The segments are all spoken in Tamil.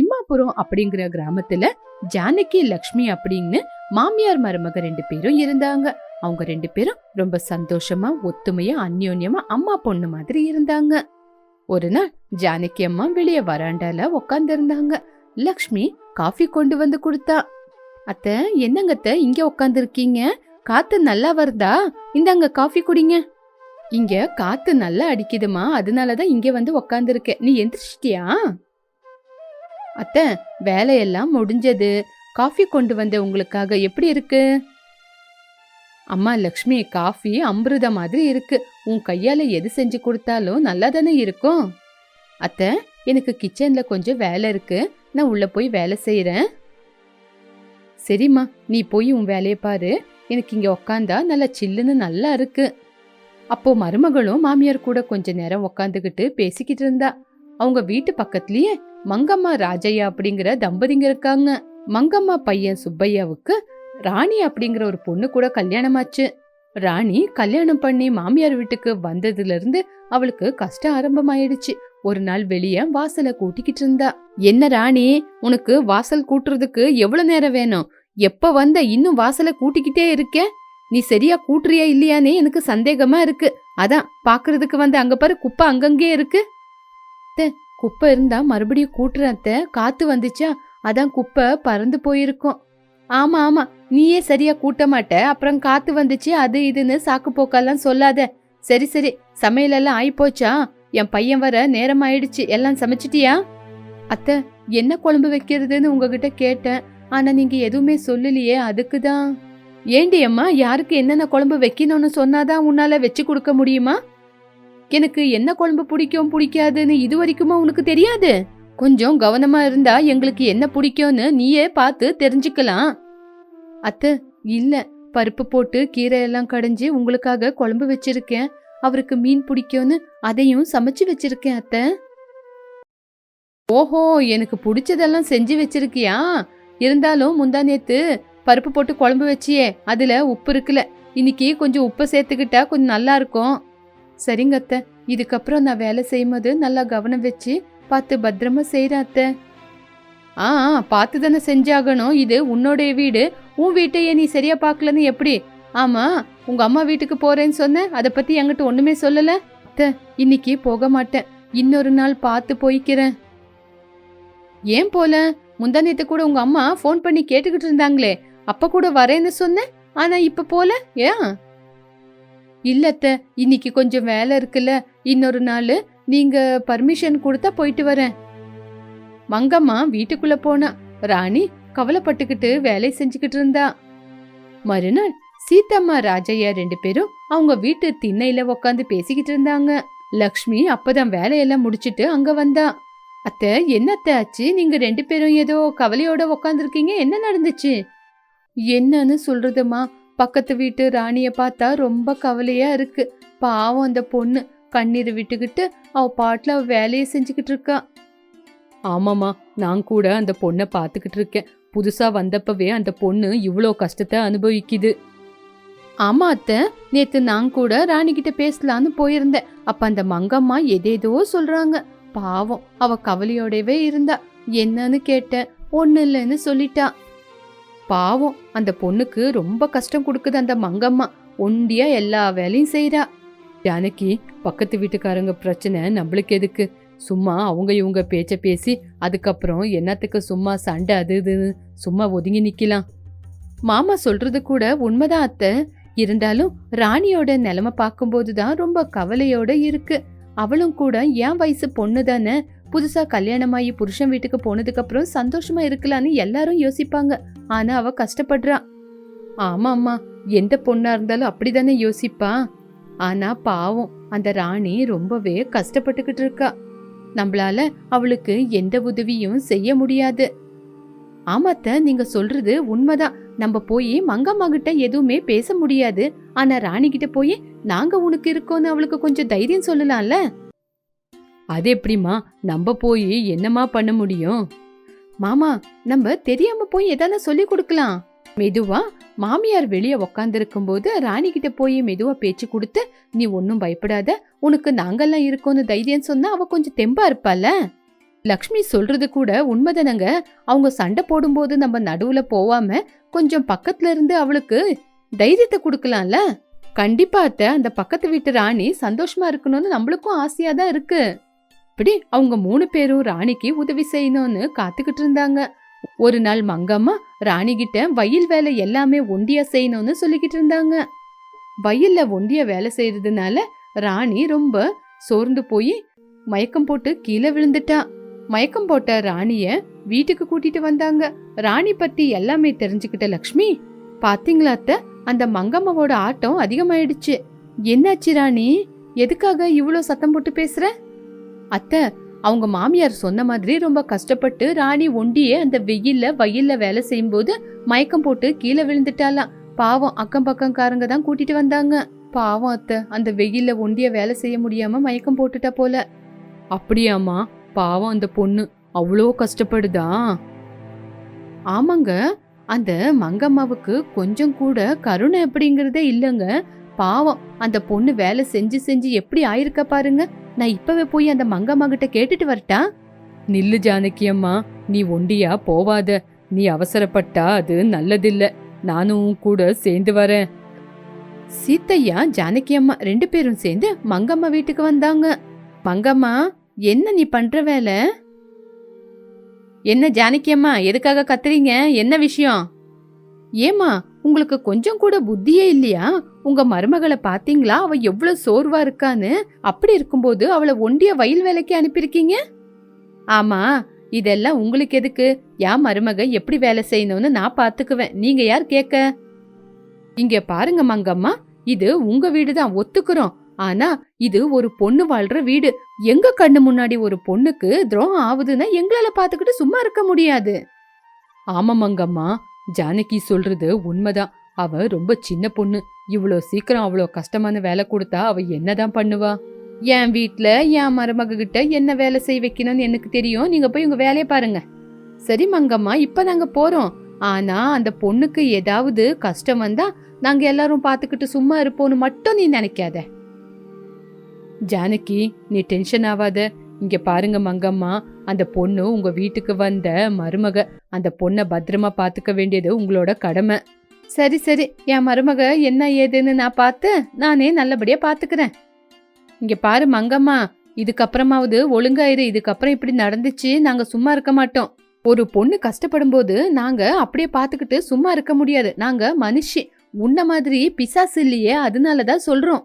இம்மாபுரம் அப்படிங்கிற கிராமத்துல ஜானகி லக்ஷ்மி அப்படின்னு மாமியார் மருமக ரெண்டு பேரும் இருந்தாங்க. அவங்க ரெண்டு பேரும் ரொம்ப சந்தோஷமா ஒத்துமையா அந்யோன்யமா அம்மா பொண்ணு மாதிரி இருந்தாங்க. ஒரு நாள் ஜானகி அம்மா வெளியே வராண்டால உக்காந்து இருந்தாங்க லக்ஷ்மி காஃபி கொண்டு வந்து கொடுத்தா அத்த என்னங்கத்த இங்க உட்காந்து இருக்கீங்க காத்து நல்லா வருதா? இந்தாங்க காஃபி குடிங்க. இங்க காத்து நல்லா அடிக்குதுமா அதனாலதான் இங்க வந்து உக்காந்துருக்க நீ எந்திரிச்சிட்டியா? அத்த வேலையெல்லாம் முடிஞ்சது. காஃபி கொண்டு வந்த உங்களுக்காக எப்படி இருக்கு? அம்மா லக்ஷ்மி காஃபி அமிர்த மாதிரி இருக்கு. உன் கையால எது செஞ்சு கொடுத்தாலும் நல்லா தானே இருக்கும். அத்த எனக்கு கிச்சன்ல கொஞ்சம் வேலை இருக்கு. நான் உள்ள போய் வேலை செய்யறேன் சரிம்மா நீ போய் உன் வேலையை பாரு. எனக்கு இங்க உக்காந்தா நல்லா சில்லுன்னு நல்லா இருக்கு. அப்போ மருமகளும் மாமியார் கூட கொஞ்ச நேரம் உக்காந்துக்கிட்டு பேசிக்கிட்டு இருந்தா. அவங்க வீட்டு பக்கத்துலயே மங்கம்மா ராஜையா அப்படிங்கிற தம்பதிங்க இருக்காங்க. மங்கம்மா பையன் சுப்பையாவுக்கு ராணி அப்படிங்கிற ஒரு பொண்ணு கூட கல்யாணமாச்சு. ராணி கல்யாணம் பண்ணி மாமியார் வீட்டுக்கு வந்ததுல இருந்து அவளுக்கு கஷ்டம் ஆரம்பமாயிடுச்சு. ஒரு நாள் வெளிய வாசலை கூட்டிக்கிட்டு இருந்தா. என்ன ராணி உனக்கு வாசல் கூட்டுறதுக்கு எவ்வளவு நேரம் வேணும்? எப்ப வந்த இன்னும் வாசலை கூட்டிக்கிட்டே இருக்க? நீ சரியா கூட்டுறியா இல்லையானே எனக்கு சந்தேகமா இருக்கு. அதான் பாக்குறதுக்கு வந்து அங்க பாரு குப்பை அங்கங்கே இருக்கு. குப்பை இருந்தா மறுபடியும் கூட்டுறத்த அத்தை. காத்து வந்துச்சா? அதான் குப்பை பறந்து போயிருக்கும். ஆமா ஆமா. நீயே சரியா கூட்ட மாட்ட. அப்புறம் காத்து வந்துச்சு அது இதுன்னு சாக்கு போக்கெல்லாம் சொல்லாத. சரி சரி. சமையலெல்லாம் ஆயிப்போச்சா? என் பையன் வர நேரம் ஆயிடுச்சு. எல்லாம் சமைச்சிட்டியா? அத்தை என்ன குழம்பு வைக்கிறதுன்னு உங்ககிட்ட கேட்டேன். ஆனா நீங்க எதுவுமே சொல்லலையே அதுக்கு தான் ஏண்டி அம்மா யாருக்கு என்னென்ன குழம்பு வைக்கணும்னு சொன்னாதான் உன்னால வச்சு கொடுக்க முடியுமா? எனக்கு என்ன குழம்பு பிடிக்கும் பிடிக்காதுன்னு இது வரைக்குமா உனக்கு தெரியாது? கொஞ்சம் கவனமா இருந்தா எங்களுக்கு என்ன பிடிக்கும்னு நீயே பார்த்து தெரிஞ்சுக்கலாம். அத்தை இல்ல. பருப்பு போட்டு கீரை எல்லாம் கடைஞ்சி உங்களுக்காக குழம்பு வச்சிருக்கேன். அவருக்கு மீன் பிடிக்கும்னு அதையும் சமைச்சு வச்சிருக்கேன் அத்தை. ஓஹோ எனக்கு பிடிச்சதெல்லாம் செஞ்சு வச்சிருக்கியா? இருந்தாலும் முந்தா நேத்து பருப்பு போட்டு குழம்பு வச்சியே அதுல உப்பு இருக்குல்ல இன்னைக்கு கொஞ்சம் உப்பு சேர்த்துக்கிட்டா கொஞ்சம் நல்லா இருக்கும். சரிங்க அத்தை. இதுக்கப்புறம் நான் வேலை செய்யும்போது நல்லா கவனம் வச்சு பார்த்து பத்திரமா செய்கிறேன் அத்தை. ஆ பார்த்து தானே செஞ்சாகணும். இது உன்னோடைய வீடு. உன் வீட்டையே நீ சரியா பார்க்கலன்னு எப்படி? ஆமா உங்க அம்மா வீட்டுக்கு போறேன்னு சொன்ன அதை பத்தி என்கிட்ட ஒண்ணுமே சொல்லல. அத்தை இன்னைக்கு போக மாட்டேன். இன்னொரு நாள் பார்த்து போய்க்கிறேன். ஏன் போல? முந்தா கூட உங்க அம்மா ஃபோன் பண்ணி கேட்டுக்கிட்டு இருந்தாங்களே. அப்ப கூட வரேன்னு சொன்னேன். ஆனா இப்ப போல? ஏன்? இல்லத்த அத்தை இன்னைக்கு கொஞ்சம் வேலை இருக்குல்ல இன்னொரு நாள் நீங்க பர்மிஷன் கொடுத்தா போயிட்டு வரேன். மங்கம்மா வீட்டுக்குள்ள போனா ராணி கவலைப்பட்டுக்கிட்டு வேலை செஞ்சுக்கிட்டு இருந்தா. மறுநாள் சீத்தம்மா ராஜையா ரெண்டு பேரும் அவங்க வீட்டு திண்ணையில உக்காந்து பேசிக்கிட்டு இருந்தாங்க. லக்ஷ்மி அப்பதான் வேலையெல்லாம் முடிச்சிட்டு அங்க வந்தா. அத்தை என்ன அத்தை ஆச்சு? நீங்க ரெண்டு பேரும் ஏதோ கவலையோட உக்காந்துருக்கீங்க என்ன நடந்துச்சு? என்னன்னு சொல்றதுமா பக்கத்து வீட்டு ராணிய பார்த்தா ரொம்ப கவலையா இருக்கு. பாவம் அந்த பொண்ணு. கண்ணீர் விட்டுக்கிட்டு அவ பாட்டுல அவ வேலையை செஞ்சுக்கிட்டு இருக்கா. ஆமாமா நான் கூட அந்த பொண்ணை பார்த்துக்கிட்டு இருக்கேன். புதுசா வந்தப்பவே அந்த பொண்ணு இவ்வளோ கஷ்டத்தை அனுபவிக்குது. ஆமா அத்தை நேத்து நான் கூட ராணி கிட்ட பேசலான்னு போயிருந்தேன். அப்ப அந்த மங்கம்மா எதேதோ சொல்றாங்க. பாவம் அவ கவலையோடவே இருந்தா. என்னன்னு கேட்டேன். ஒண்ணு இல்லைன்னு சொல்லிட்டா. பாவம் அந்த பொண்ணுக்கு ரொம்ப கஷ்டம் கொடுக்குது அந்த மங்கம்மா. ஒண்டியா எல்லா வேலையும் செய்யறா ஜானகி பக்கத்து வீட்டுக்காரங்க பிரச்சனை நம்மளுக்கு எதுக்கு? சும்மா அவங்க இவங்க பேச்ச பேசி அதுக்கப்புறம் என்னத்துக்கு சும்மா சண்டை அது இதுன்னு சும்மா ஒதுங்கி நிக்கலாம். மாமா சொல்றது கூட உண்மைதான் அத்தை. இருந்தாலும் ராணியோட நிலைமை பார்க்கும்போது தான் ரொம்ப கவலையோட இருக்கு. அவளும் கூட என் வயசு பொண்ணு தானே. புதுசா கல்யாணமாயி புருஷன் வீட்டுக்கு போனதுக்கு அப்புறம் சந்தோஷமா இருக்கலான்னு எல்லாரும் யோசிப்பாங்க. ஆனா அவ கஷ்டப்படுறா. ஆமா அம்மா எந்த பொண்ணா இருந்தாலும் அப்படிதானே யோசிப்பா. ஆனா பாவம் அந்த ராணி ரொம்பவே கஷ்டப்பட்டுக்கிட்டு இருக்கா. நம்மளால அவளுக்கு எந்த உதவியும் செய்ய முடியாது. ஆமாத்த நீங்க சொல்றது உண்மைதான். நம்ம போய் மங்கம்மா கிட்ட எதுவுமே பேச முடியாது. ஆனா ராணி கிட்ட போய் நாங்க உனக்கு இருக்கோம்னு அவளுக்கு கொஞ்சம் தைரியம் சொல்லலாம்ல? அது எப்படிமா நம்ம போய் என்னமா பண்ண முடியும்? மாமா நம்ம தெரியாம போய் எதான சொல்லி கொடுக்கலாம். மெதுவா மாமியார் வெளியே உக்காந்துருக்கும் போது ராணி கிட்ட போய் மெதுவா பேச்சு கொடுத்து நீ ஒன்னும் பயப்படாத. உனக்கு நாங்கெல்லாம் இருக்கோம்னு தைரியம் சொன்னா அவ கொஞ்சம் தெம்பா இருப்பால லக்ஷ்மி சொல்றது கூட உண்மைதானங்க. அவங்க சண்டை போடும்போது நம்ம நடுவுல போவாம கொஞ்சம் பக்கத்துல இருந்து அவளுக்கு தைரியத்தை கொடுக்கலாம்ல? கண்டிப்பா அத்தை. அந்த பக்கத்து வீட்டு ராணி சந்தோஷமா இருக்கணும்னு நம்மளுக்கும் ஆசையா தான் இருக்கு. இப்படி அவங்க மூணு பேரும் ராணிக்கு உதவி செய்யணும்னு காத்துக்கிட்டு இருந்தாங்க. ஒரு நாள் மங்கம்மா ராணி கிட்ட வயல் வேலை எல்லாமே ஒண்டியா செய்யணும்னு சொல்லிக்கிட்டு இருந்தாங்க. வயல்ல ஒண்டியா வேலை செய்யறதுனால ராணி ரொம்ப சோர்ந்து போய் மயக்கம் போட்டு கீழே விழுந்துட்டா. மயக்கம் போட்ட ராணிய வீட்டுக்கு கூட்டிட்டு வந்தாங்க. ராணி பத்தி எல்லாமே தெரிஞ்சுக்கிட்ட லக்ஷ்மி பாத்தீங்களா அத்தை அந்த மங்கம்மாவோட ஆட்டம் அதிகமாயிடுச்சு. என்னாச்சு ராணி? எதுக்காக இவ்வளோ சத்தம் போட்டு பேசுற? அத்தை அவங்க மாமியார் சொன்ன மாதிரி ரொம்ப கஷ்டப்பட்டு ராணி ஒண்டியே அந்த வெயில்ல வயல்ல வேலை செய்யும்போது மயக்கம் போட்டு கீழே விழுந்துட்டாலாம் பாவம் அக்கம் பக்கம்காரங்க தான் கூட்டிட்டு வந்தாங்க. பாவம் அத்தை அந்த வெயில்ல ஒண்டிய வேலை செய்ய முடியாம மயக்கம் போட்டுட்டா போல. அப்படியாம்மா பாவம் அந்த பொண்ணு அவ்வளோ கஷ்டப்படுதா? ஆமாங்க அந்த மங்கம்மாவுக்கு கொஞ்சம் கூட கருணை அப்படிங்கிறதே இல்லைங்க. பாவம் அந்த பொண்ணு வேலை செஞ்சு செஞ்சு எப்படி ஆயிருக்க பாருங்க. நான் இப்பவே போய் அந்த மங்கம்மா கிட்ட கேட்டுட்டு வரட்டா? நில்லு ஜானகி அம்மா. நீ ஒண்டியா போவாத. நீ அவசரப்பட்டா அது நல்லதில்ல. நானும் கூட சேர்ந்து வரேன். சீத்தையா ஜானகி அம்மா ரெண்டு பேரும் சேர்ந்து மங்கம்மா வீட்டுக்கு வந்தாங்க. மங்கம்மா என்ன நீ பண்ற வேலை? என்ன ஜானகி அம்மா எதுக்காக கத்துறீங்க? என்ன விஷயம்? ஏமா உங்களுக்கு கொஞ்சம் கூட புத்தியே இல்லையா? உங்க மருமகளை பாத்தீங்களா? அவ எவ்வளவு சோர்வா இருக்கான்னு? அப்படி இருக்கும்போது அவளை ஒண்டிய வயல் வேலைக்கு அனுப்பியிருக்கீங்க? ஆமா இதெல்லாம் உங்களுக்கு எதுக்கு? யா மருமக எப்படி வேலை செய்யணும்னு நான் பாத்துக்குவேன். நீங்க யார் கேக்க? இங்க பாருங்க மங்கம்மா இது உங்க வீடு தான் ஒத்துக்கிறோம். ஆனா இது ஒரு பொண்ணு வாழ்ற வீடு. எங்க கண்ணு முன்னாடி ஒரு பொண்ணுக்கு துரோகம் ஆகுதுன்னா எங்களால பாத்துக்கிட்டு சும்மா இருக்க முடியாது. ஆமா மங்கம்மா ஜானகி சொல்றது உண்மைதான். அவ ரொம்ப சின்ன பொண்ணு. இவ்வளோ சீக்கிரம் அவ்வளோ கஷ்டமான வேலை கொடுத்தா அவ என்னதான் பண்ணுவா? என் வீட்டில் என் மருமக கிட்ட என்ன வேலை செய்ய வைக்கணும்னு எனக்கு தெரியும். நீங்க போய் உங்க வேலையை பாருங்க. சரி மங்கம்மா இப்போ நாங்க போறோம். ஆனா அந்த பொண்ணுக்கு ஏதாவது கஷ்டம் வந்தா நாங்க எல்லாரும் பார்த்துக்கிட்டு சும்மா இருப்போம்னு மட்டும் நீ நினைக்காத. ஜானகி நீ டென்ஷன் ஆகாத இங்க பாருங்க மங்கம்மா அந்த பொண்ணு உங்க வீட்டுக்கு வந்த மருமக அந்த பொண்ணை பத்திரமா பாத்துக்க வேண்டியது உங்களோட கடமை. சரி சரி என் மருமக என்ன ஏதுன்னு நான் பார்த்து நானே நல்லபடியா பாத்துக்கிறேன். இங்க பாரு மங்கம்மா இதுக்கப்புறமாவது ஒழுங்காயிரு இதுக்கப்புறம் இப்படி நடந்துச்சு நாங்க சும்மா இருக்க மாட்டோம். ஒரு பொண்ணு கஷ்டப்படும் போது நாங்க அப்படியே பாத்துக்கிட்டு சும்மா இருக்க முடியாது. நாங்க மனுஷி உன்ன மாதிரி பிசாசு இல்லையே அதனாலதான் சொல்றோம்.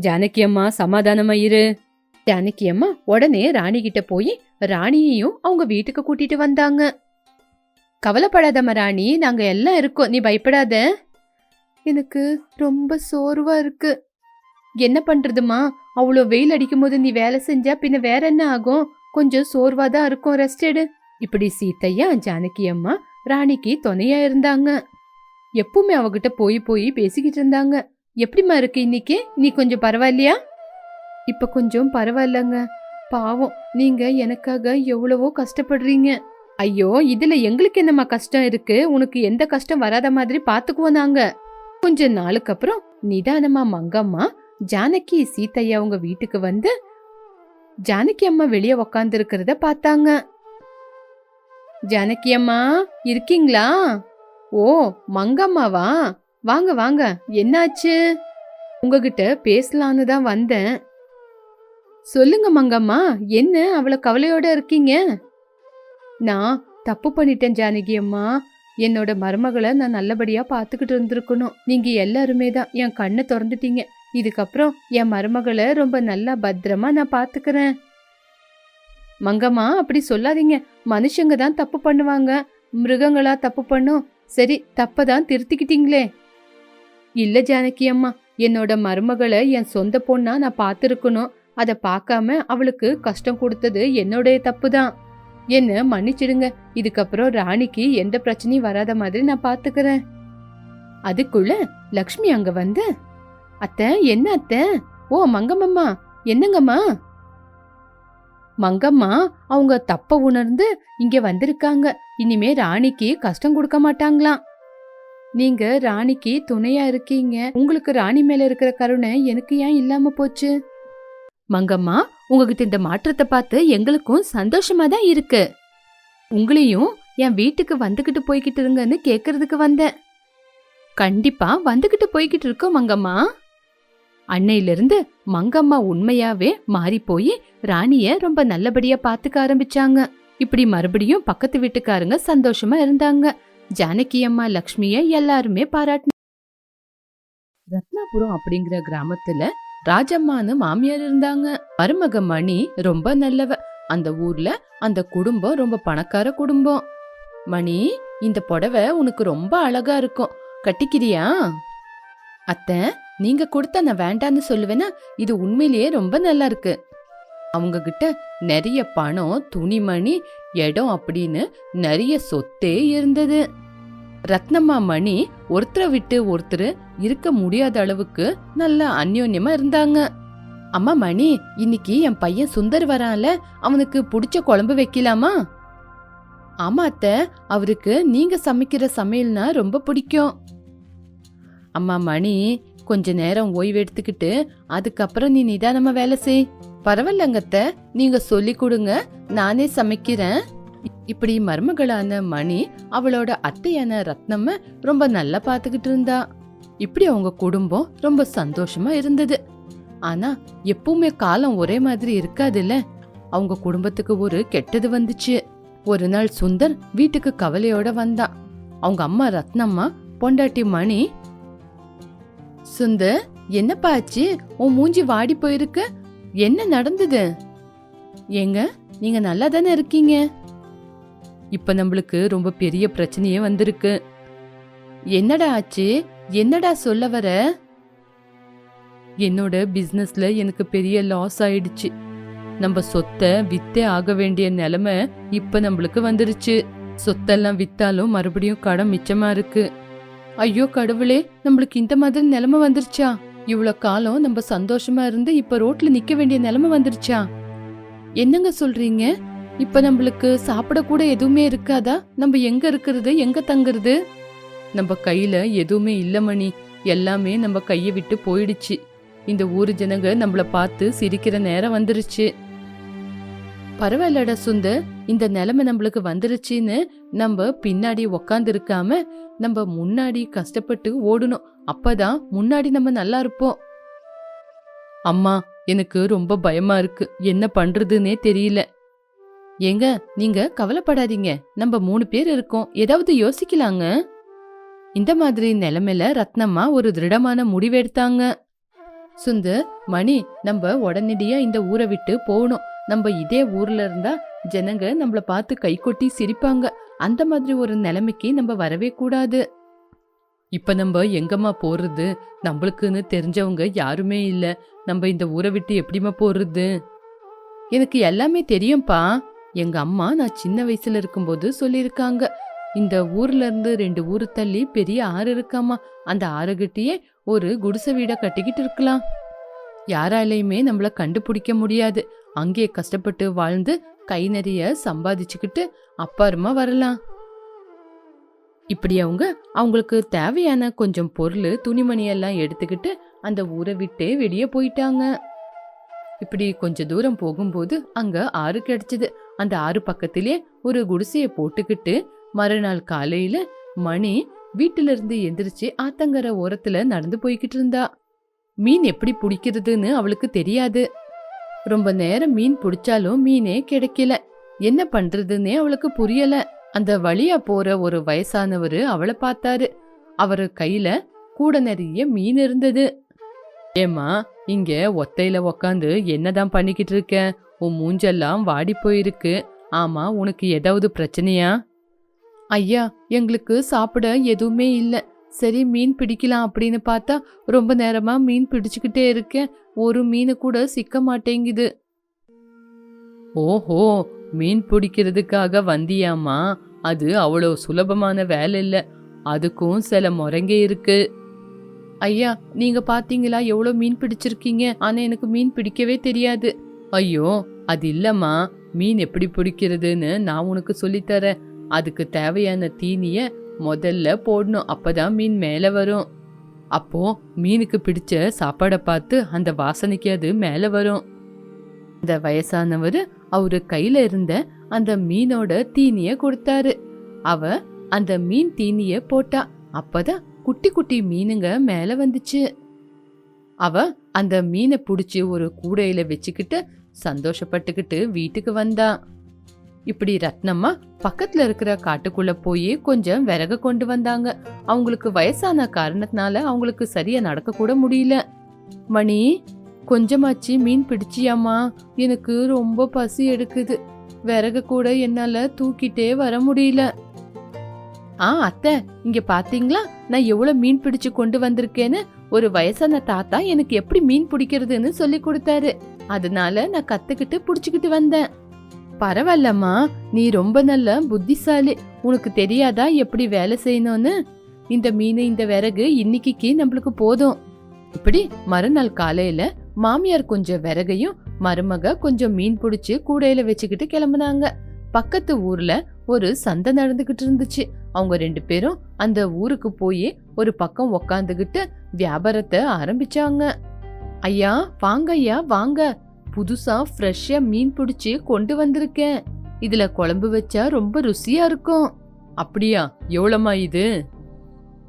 ஜானகி அம்மா சமாதானமா இரு ஜானகி அம்மா உடனே ராணி கிட்ட போய் ராணியையும் அவங்க வீட்டுக்கு கூட்டிட்டு வந்தாங்க. கவலைப்படாதம்மா ராணி நாங்க எல்லாம் இருக்கோம். நீ பயப்படாத. எனக்கு ரொம்ப சோர்வா இருக்கு. என்ன பண்றதுமா அவ்வளோ வெயில் அடிக்கும் போது நீ வேலை செஞ்சா பின்ன வேற என்ன ஆகும்? கொஞ்சம் சோர்வா தான் இருக்கும். ரெஸ்ட் எடு. இப்படி சீத்தையா ஜானகி அம்மா ராணிக்கு துணையா இருந்தாங்க. எப்பவுமே அவகிட்ட போய் போய் பேசிக்கிட்டு இருந்தாங்க. எப்படிம்மா இருக்கு இன்னைக்கு? நீ கொஞ்சம் பரவாயில்லையா? இப்ப கொஞ்சம் பரவாயில்லங்க. பாவம் நீங்க எனக்காக எவ்வளவோ கஷ்டப்படுறீங்க. ஐயோ இதுல எங்களுக்கு என்னம்மா கஷ்டம் இருக்கு? உனக்கு எந்த கஷ்டம் வராத மாதிரி பாத்துக்குவோம் நாங்க. கொஞ்ச நாளுக்கு அப்புறம் நிதானமா மங்கம்மா ஜானகி சீத்தையா அவங்க வீட்டுக்கு வந்து ஜானகி அம்மா வெளியே உக்காந்து இருக்கிறத பார்த்தாங்க. ஜானகி அம்மா இருக்கீங்களா? ஓ மங்கம்மாவா? வாங்க வாங்க என்னாச்சு? உங்ககிட்ட பேசலான்னு தான் வந்தேன். சொல்லுங்க மங்கம்மா என்ன அவ்வளோ கவலையோட இருக்கீங்க? நான் தப்பு பண்ணிட்டேன் ஜானகி அம்மா. என்னோட மருமகளை நான் நல்லபடியாக பார்த்துக்கிட்டு இருந்திருக்கணும். நீங்கள் எல்லாருமே தான் என் கண்ணை திறந்துட்டீங்க. இதுக்கப்புறம் என் மருமகளை ரொம்ப நல்லா பத்திரமா நான் பார்த்துக்கிறேன். மங்கம்மா அப்படி சொல்லாதீங்க. மனுஷங்க தான் தப்பு பண்ணுவாங்க. மிருகங்களா தப்பு பண்ணும். சரி தப்பை தான் திருத்திக்கிட்டீங்களே. இல்லை ஜானகி அம்மா என்னோட மருமகளை என் சொந்த பொண்ணா நான் பார்த்துருக்கணும். அதை பார்க்காம அவளுக்கு கஷ்டம் கொடுத்தது என்னோடைய தப்பு தான் என்ன மன்னிச்சிடுங்க. இதுக்கப்புறம் ராணிக்கு எந்த பிரச்சனையும் வராத மாதிரி நான் பாத்துக்கிறேன். அதுக்குள்ள லக்ஷ்மி அங்க வந்து அத்தை என்ன அத்தை? ஓ மங்கம்மம்மா. என்னங்கம்மா? மங்கம்மா அவங்க தப்ப உணர்ந்து இங்க வந்திருக்காங்க. இனிமே ராணிக்கு கஷ்டம் கொடுக்க மாட்டாங்களாம். நீங்க ராணிக்கு துணையா இருக்கீங்க. உங்களுக்கு ராணி மேல இருக்கிற கருணை எனக்கு ஏன் இல்லாம போச்சு? மங்கம்மா உங்ககிட்ட இந்த மாற்றத்தை பார்த்து எங்களுக்கும் சந்தோஷமா தான் இருக்கு. உங்களையும் என் வீட்டுக்கு வந்துகிட்டு போய்கிட்டு இருங்கன்னு கேக்குறதுக்கு வந்தேன். கண்டிப்பா வந்துகிட்டு போய்கிட்டு இருக்கோம் மங்கம்மா. அன்னையிலிருந்து மங்கம்மா உண்மையாவே மாறி போய் ராணிய ரொம்ப நல்லபடியா பாத்துக்க ஆரம்பிச்சாங்க. இப்படி மறுபடியும் பக்கத்து வீட்டுக்காரங்க சந்தோஷமா இருந்தாங்க. ஜானகி அம்மா லக்ஷ்மிய எல்லாருமே பாராட்டின ரத்னாபுரம் அப்படிங்கிற கிராமத்துல ராஜம்மான்னு மாமியார் இருந்தாங்க. மருமக மணி ரொம்ப நல்லவ. அந்த ஊர்ல அந்த குடும்பம் ரொம்ப பணக்கார குடும்பம். மணி இந்த புடவை உனக்கு ரொம்ப அழகா இருக்கும். கட்டிக்கிறியா? அத்தை நீங்க கொடுத்த நான் வேண்டான்னு சொல்லுவேன்னா இது உண்மையிலேயே ரொம்ப நல்லா இருக்கு. அவங்க கிட்ட நிறைய பணம் துணிமணி இடம் அப்படின்னு நிறைய சொத்தே இருந்தது. ரத்னம்மா மணி ஒருத்தரை விட்டு ஒருத்தர் இருக்க முடியாத அளவுக்கு நல்ல அந்யோன்யமா இருந்தாங்க. அம்மா மணி இன்னைக்கு என் பையன் சுந்தர் வரான்ல அவனுக்கு பிடிச்ச குழம்பு வைக்கலாமா? ஆமா அத்தை அவருக்கு நீங்க சமைக்கிற சமையல்னா ரொம்ப பிடிக்கும். அம்மா மணி கொஞ்ச நேரம் ஓய்வு எடுத்துக்கிட்டு அதுக்கப்புறம் நீ நிதானமா வேலை செய். பரவாயில்லங்க அத்தை நீங்க சொல்லி கொடுங்க நானே சமைக்கிறேன். இப்படி மருமகளான மணி அவளோட அத்தையான ரத்னம்ம ரொம்ப நல்லா பார்த்துக்கிட்டு இருந்தா. இப்படி அவங்க குடும்பம் ரொம்ப சந்தோஷமா இருந்தது. ஆனா எப்பவுமே காலம் ஒரே மாதிரி இருக்காதுல்ல? அவங்க குடும்பத்துக்கு ஒரு கெட்டது வந்துச்சு. ஒரு நாள் சுந்தர் வீட்டுக்கு கவலையோட வந்தான் அவங்க அம்மா ரத்னம்மா பொண்டாட்டி மணி சுந்தர் என்னப்பா ஆச்சு? உன் மூஞ்சி வாடி போயிருக்கு. என்ன நடந்தது? ஏங்க நீங்க நல்லா தானே இருக்கீங்க? இப்போ நம்மளுக்கு ரொம்ப பெரிய பிரச்சனையே வந்திருக்கு. என்னடா ஆச்சு? என்னடா சொல்ல வர? என்னோட பிஸ்னஸில் எனக்கு பெரிய லாஸ் ஆயிடுச்சு. நம்ம சொத்தை வித்தே ஆக வேண்டிய நிலைமை இப்ப நம்மளுக்கு வந்துருச்சு. சொத்தெல்லாம் வித்தாலும் மறுபடியும் கடன் மிச்சமா இருக்கு. ஐயோ கடவுளே நம்மளுக்கு இந்த மாதிரி நிலைமை வந்துருச்சா? இவ்வளோ காலம் நம்ம சந்தோஷமா இருந்து இப்ப ரோட்ல நிக்க வேண்டிய நிலைமை வந்துருச்சா? என்னங்க சொல்றீங்க? இப்ப நம்மளுக்கு சாப்பிட கூட எதுவுமே இருக்காதா? நம்ம எங்க இருக்கிறது? எங்க தங்குறது? நம்ம கையில எதுவுமே இல்ல மணி. எல்லாமே நம்ம கையை விட்டு போயிடுச்சு. இந்த ஊரு ஜனங்க நம்மள பார்த்து சிரிக்கிற நேரம் வந்துருச்சு. பரவாயில்லடா சுந்தர். இந்த நிலைமை நம்மளுக்கு வந்துருச்சுன்னு நம்ம பின்னாடி உக்காந்து இருக்காம நம்ம முன்னாடி கஷ்டப்பட்டு ஓடணும். அப்பதான் முன்னாடி நம்ம நல்லா இருப்போம். அம்மா எனக்கு ரொம்ப பயமா இருக்கு. என்ன பண்றதுன்னே தெரியல. ஏங்க நீங்க கவலைப்படாதீங்க. நம்ம மூணு பேர் இருக்கோம். ஏதாவது யோசிக்கலாங்க? இந்த மாதிரி நிலைமையில ரத்னம்மா ஒரு திருடமான முடிவெடுத்தாங்க சுந்தர் மணி நம்ம உடனடியா இந்த ஊரை விட்டு போகணும். நம்ம இதே ஊர்ல இருந்தா ஜனங்க நம்மள பார்த்து கை கொட்டி சிரிப்பாங்க. அந்த மாதிரி ஒரு நிலைமைக்கு நம்ம வரவே கூடாது. இப்ப நம்ம எங்கம்மா போறது? நம்மளுக்குன்னு தெரிஞ்சவங்க யாருமே இல்ல. நம்ம இந்த ஊரை விட்டு எப்படிம்மா போறது? எனக்கு எல்லாமே தெரியும்பா. எங்க அம்மா நான் சின்ன வயசுல இருக்கும்போது சொல்லியிருக்காங்க. இந்த ஊர்ல இருந்து ரெண்டு ஊர் தள்ளி பெரிய ஆறு இருக்காமா. அந்த ஆறுகிட்டயே ஒரு குடிசை வீடை கட்டிக்கிட்டு இருக்கலாம். யாராலையுமே நம்மள கண்டுபிடிக்க முடியாது. அங்கே கஷ்டப்பட்டு வாழ்ந்து கை நிறைய சம்பாதிச்சுக்கிட்டு அப்பாருமா வரலாம். இப்படி அவங்க அவங்களுக்கு தேவையான கொஞ்சம் பொருள் துணிமணியெல்லாம் எடுத்துக்கிட்டு அந்த ஊரை விட்டே வெளியே போயிட்டாங்க. இப்படி கொஞ்ச தூரம் போகும்போது அங்க ஆறு கிடைச்சது. அந்த ஆறு பக்கத்திலே ஒரு குடிசைய போட்டுக்கிட்டு மறுநாள் காலையில மணி வீட்டுல இருந்து எந்திரிச்சு ஆத்தங்கர ஓரத்துல நடந்து போய்கிட்டு இருந்தா. மீன் எப்படி பிடிக்கிறதுன்னு அவளுக்கு தெரியாது. ரொம்ப நேரம் மீன் பிடிச்சாலும் மீனே கிடைக்கல. என்ன பண்றதுன்னே அவளுக்கு புரியல. அந்த வழியா போற ஒரு வயசானவர் அவளை பார்த்தாரு. அவர் கையில கூட நிறைய மீன் இருந்தது. ஏம்மா இங்க ஒத்தையில உக்காந்து என்னதான் பண்ணிக்கிட்டு இருக்க? உன் மூஞ்செல்லாம் வாடி போயிருக்கு. ஆமா உனக்கு ஏதாவது பிரச்சனையா? ஐயா எங்களுக்கு சாப்பிட எதுவுமே இல்லை. சரி மீன் பிடிக்கலாம் அப்படின்னு பார்த்தா ரொம்ப நேரமா மீன் பிடிச்சுக்கிட்டே இருக்கேன். ஒரு மீன் கூட சிக்க மாட்டேங்குது. ஓஹோ மீன் பிடிக்கிறதுக்காக வந்தியாமா அது அவ்வளோ சுலபமான வேலை இல்லை. அதுக்கும் சில முறைங்க இருக்கு. ஐயா நீங்க பாத்தீங்களா எவ்வளோ மீன் பிடிச்சிருக்கீங்க? ஆனா எனக்கு மீன் பிடிக்கவே தெரியாது. ஐயோ அது இல்லம்மா மீன் எப்படி பிடிக்கிறதுன்னு நான் உனக்கு சொல்லித்தரேன். அதுக்கு தேவையான தீனிய முதல்ல போடணும் அப்பதான் மீன் மேல வரும். அப்போ மீனுக்கு பிடிச்ச சாப்பாடை பார்த்து அந்த வாசனைக்கு அது மேல வரும். இந்த வயசானவர் அவரு கையில இருந்த அந்த மீனோட தீனிய கொடுத்தாரு. அவ அந்த மீன் தீனிய போட்டா அப்பதான் குட்டி குட்டி மீனுங்க மேல வந்துச்சு. அவ அந்த மீனை பிடிச்சி ஒரு கூடையில வச்சுக்கிட்டு சந்தோஷப்பட்டுக்கிட்டு வீட்டுக்கு வந்தான் இப்படி ரத்னம்மா பக்கத்துல இருக்கிற காட்டுக்குள்ள போய் கொஞ்சம் விறகு கொண்டு வந்தாங்க. அவங்களுக்கு வயசான காரணத்தினால அவங்களுக்கு சரியா நடக்க கூட முடியல. மணி கொஞ்சமாச்சு மீன் பிடிச்சியாம்மா. எனக்கு ரொம்ப பசி எடுக்குது. விறகு கூட என்னால தூக்கிட்டே வர முடியல. ஆ அத்தை இங்க பாத்தீங்களா? நான் எவ்வளவு மீன் பிடிச்சு கொண்டு வந்திருக்கேன்னு ஒரு வயசான தாத்தா எனக்கு எப்படி மீன் பிடிக்கிறதுன்னு சொல்லி கொடுத்தாரு. அதனால நான் கத்துக்கிட்டு புடிச்சுக்கிட்டு வந்தேன். பரவாயில்லம்மா நீ ரொம்ப நல்ல புத்திசாலி. உனக்கு தெரியாதா எப்படி வேலை செய்யணும்னு? இந்த மீன் இந்த விறகு இன்னைக்கு நம்மளுக்கு போதும். இப்படி மறுநாள் காலையில மாமியார் கொஞ்சம் விறகையும் மருமக கொஞ்சம் மீன் பிடிச்சு கூடையில வச்சுக்கிட்டு கிளம்புனாங்க. பக்கத்து ஊர்ல ஒரு சந்தை நடந்துகிட்டு இருந்துச்சு. அவங்க ரெண்டு பேரும் அந்த ஊருக்கு போய் ஒரு பக்கம் உக்காந்துக்கிட்டு வியாபாரத்தை ஆரம்பிச்சாங்க. ஐயா வாங்க ஐயா வாங்க. புதுசா ஃப்ரெஷ்ஷா மீன் பிடிச்சி கொண்டு வந்திருக்கேன். இதுல குழம்பு வச்சா ரொம்ப ருசியா இருக்கும். அப்படியா? எவ்வளமா இது?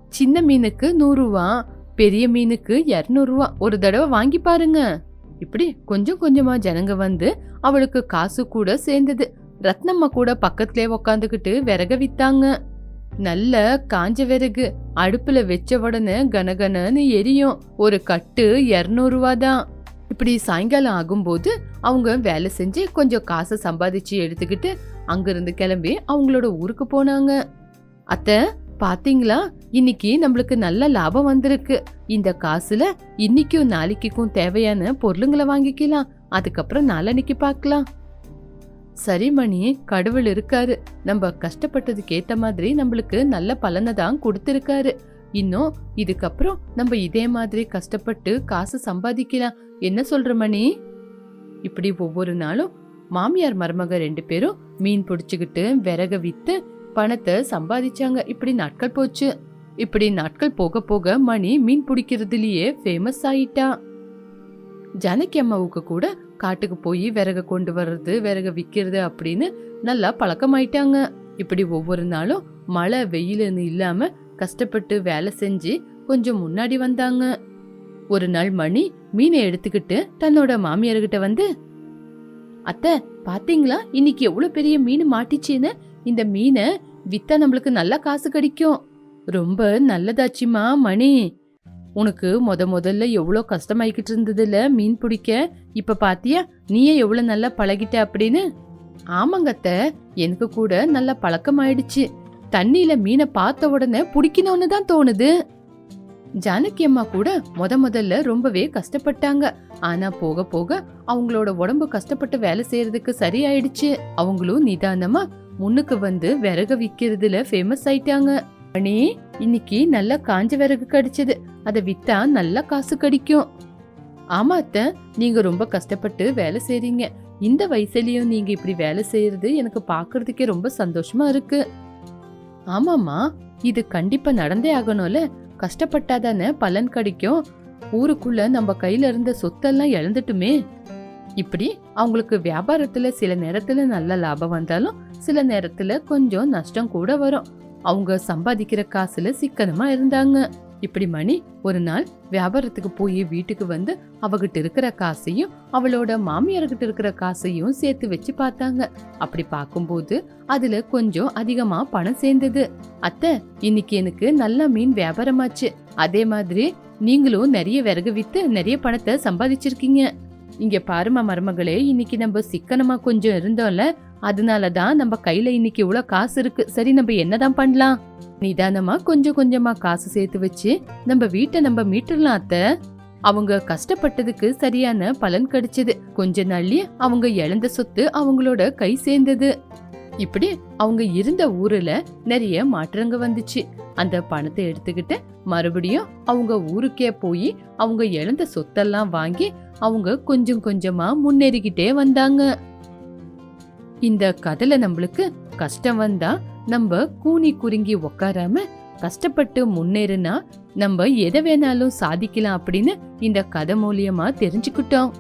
சின்ன மீனுக்கு நூறுரூவா பெரிய மீனுக்கு இரநூறுவா ஒரு தடவை வாங்கி பாருங்க. இப்படி கொஞ்சம் கொஞ்சமா ஜனங்க வந்து அவளுக்கு காசு கூட சேர்ந்தது. ரத்னம்மா கூட பக்கத்திலே உக்காந்துக்கிட்டு விறக வித்தாங்க. நல்ல காஞ்ச விறகு அடுப்புல வச்ச உடனே கனகனன்னு எரியும். ஒரு கட்டு இரநூறுவா தான். இப்படி சாயங்காலம் ஆகும்போது அவங்க வேலை செஞ்சு கொஞ்சம் காசை சம்பாதிச்சு எடுத்துக்கிட்டு அங்கிருந்து கிளம்பி அவங்களோட ஊருக்கு போனாங்க. அத்தை பாத்தீங்களா? இன்னைக்கு நம்மளுக்கு நல்ல லாபம் வந்திருக்கு. இந்த காசுல இன்னைக்கும் நாளைக்கும் தேவையான பொருளுங்களை வாங்கிக்கலாம். அதுக்கப்புறம் நாளன்னைக்கு பார்க்கலாம். சரி மணி கடவுள் இருக்காரு. நம்ம கஷ்டப்பட்டதுக்கு ஏத்த மாதிரி நம்மளுக்கு நல்ல பலனை தான் கொடுத்துருக்காரு. இன்னும் இதுக்கப்புறம் நம்ம இதே மாதிரி கஷ்டப்பட்டு காசு சம்பாதிக்கலாம். என்ன சொல்ற மணி? இப்படி ஒவ்வொரு நாளும் மாமியார் மருமக ரெண்டு பேரும் மீன் பிடிச்சுக்கிட்டு விறக வித்து பணத்தை சம்பாதிச்சாங்க. இப்படி நாட்கள் போச்சு. இப்படி நாட்கள் போக போக மணி மீன் பிடிக்கிறதுலயே ஃபேமஸ் ஆயிட்டா. ஜானகி அம்மாவுக்கு கூட காட்டுக்கு போய் விறகு கொண்டு வர்றது விறகு விற்கிறது அப்படின்னு நல்லா பழக்கமாயிட்டாங்க. இப்படி ஒவ்வொரு நாளும் மழை வெயிலுன்னு இல்லாம கஷ்டப்பட்டு வேலை செஞ்சு கொஞ்சம் முன்னாடி வந்தாங்க. ஒரு நாள் மணி மீனை எடுத்துக்கிட்டு தன்னோட மாமியார்கிட்ட வந்து அத்தை பாத்தீங்களா? இன்னைக்கு எவ்வளவு பெரிய மீன் மாட்டிச்சுன்னு? இந்த மீனை வித்தா நம்மளுக்கு நல்லா காசு கிடைக்கும். ரொம்ப நல்லதாச்சுமா மணி. உனக்கு முத முதல்ல எவ்வளோ கஷ்டமாயிக்கிட்டு இருந்ததுல? மீன் பிடிக்க? இப்போ பாத்தியா? நீயே எவ்வளோ நல்லா பழகிட்ட அப்படின்னு? ஆமாங்கத்த எனக்கு கூட நல்ல பழக்கமாயிடுச்சு. தண்ணியில மீனை பார்த்த உடனே பிடிக்கணும்னு தான் தோணுது. ஜானகி அம்மா கூட முத முதல்ல ரொம்பவே கஷ்டப்பட்டாங்க. ஆனா போக போக அவங்களோட உடம்பு கஷ்டப்பட்டு வேலை செய்யறதுக்கு சரியாயிடுச்சு. அவங்களும் நிதானமா முன்னுக்கு வந்து விறகு விக்கிறதுல ஃபேமஸ் ஆயிட்டாங்க. மணி இன்னைக்கு நல்ல காஞ்ச விறகு கடிச்சது. அதை வித்தா நல்ல காசு கிடைக்கும். ஆமா அத்தை நீங்க ரொம்ப கஷ்டப்பட்டு வேலை செய்றீங்க. இந்த வயசுலயும் நீங்க இப்படி வேலை செய்யறது எனக்கு பாக்குறதுக்கே ரொம்ப சந்தோஷமா இருக்கு. ஆமாமா இது கண்டிப்பா நடந்தே ஆகணும்ல. கஷ்டப்பட்டாதானே பலன் கிடைக்கும். ஊருக்குள்ள நம்ம கையில இருந்த சொத்தெல்லாம் இழந்துட்டுமே. இப்படி அவங்களுக்கு வியாபாரத்துல சில நேரத்துல நல்ல லாபம் வந்தாலும் சில நேரத்துல கொஞ்சம் நஷ்டம் கூட வரும். அவங்க சம்பாதிக்கிற காசுல சிக்கனமா இருந்தாங்க. இப்படி மணி ஒரு நாள் வியாபாரத்துக்கு போய் வீட்டுக்கு வந்து அவகிட்ட இருக்கிற காசையும் அவளோட மாமியார்கிட்ட இருக்கிற காசையும் சேர்த்து வச்சு பார்த்தாங்க. அப்படி பார்க்கும்போது அதுல கொஞ்சம் அதிகமா பணம் சேர்ந்தது. அத்தை இன்னைக்கு எனக்கு நல்ல மீன் வியாபாரமாச்சு. அதே மாதிரி நீங்களும் நிறைய விறகு வித்து நிறைய பணத்தை சம்பாதிச்சிருக்கீங்க. இங்க பாருமா மருமகளே இன்னைக்கு நம்ம சிக்கனமா கொஞ்சம் இருந்தோம்ல அதனால தான் நம்ம கையில இன்னைக்கு இவ்வளோ காசு இருக்கு. சரி நம்ம என்னதான் பண்ணலாம்? நிதானமா கொஞ்சம் கொஞ்சமா காசு சேர்த்து வச்சு நம்ம வீட்டை நம்ம மீட்டுடலாம் அத்தை. அவங்க கஷ்டப்பட்டதுக்கு சரியான பலன் கிடைச்சது. கொஞ்ச நாள்லயே அவங்க இழந்த சொத்து அவங்களோட கை சேர்ந்தது. இப்படி அவங்க இருந்த ஊர்ல நிறைய மாற்றங்க வந்துச்சு. அந்த பணத்தை எடுத்துக்கிட்டு மறுபடியும் அவங்க ஊருக்கே போய் அவங்க இழந்த சொத்தெல்லாம் வாங்கி அவங்க கொஞ்சம் கொஞ்சமா முன்னேறிக்கிட்டே வந்தாங்க. இந்த கதையில நம்மளுக்கு கஷ்டம் வந்தா நம்ம கூனி குறுங்கி உக்காராம கஷ்டப்பட்டு முன்னேறினா நம்ம எதை வேணாலும் சாதிக்கலாம் அப்படின்னு இந்த கதை மூலியமா தெரிஞ்சுக்கிட்டோம்.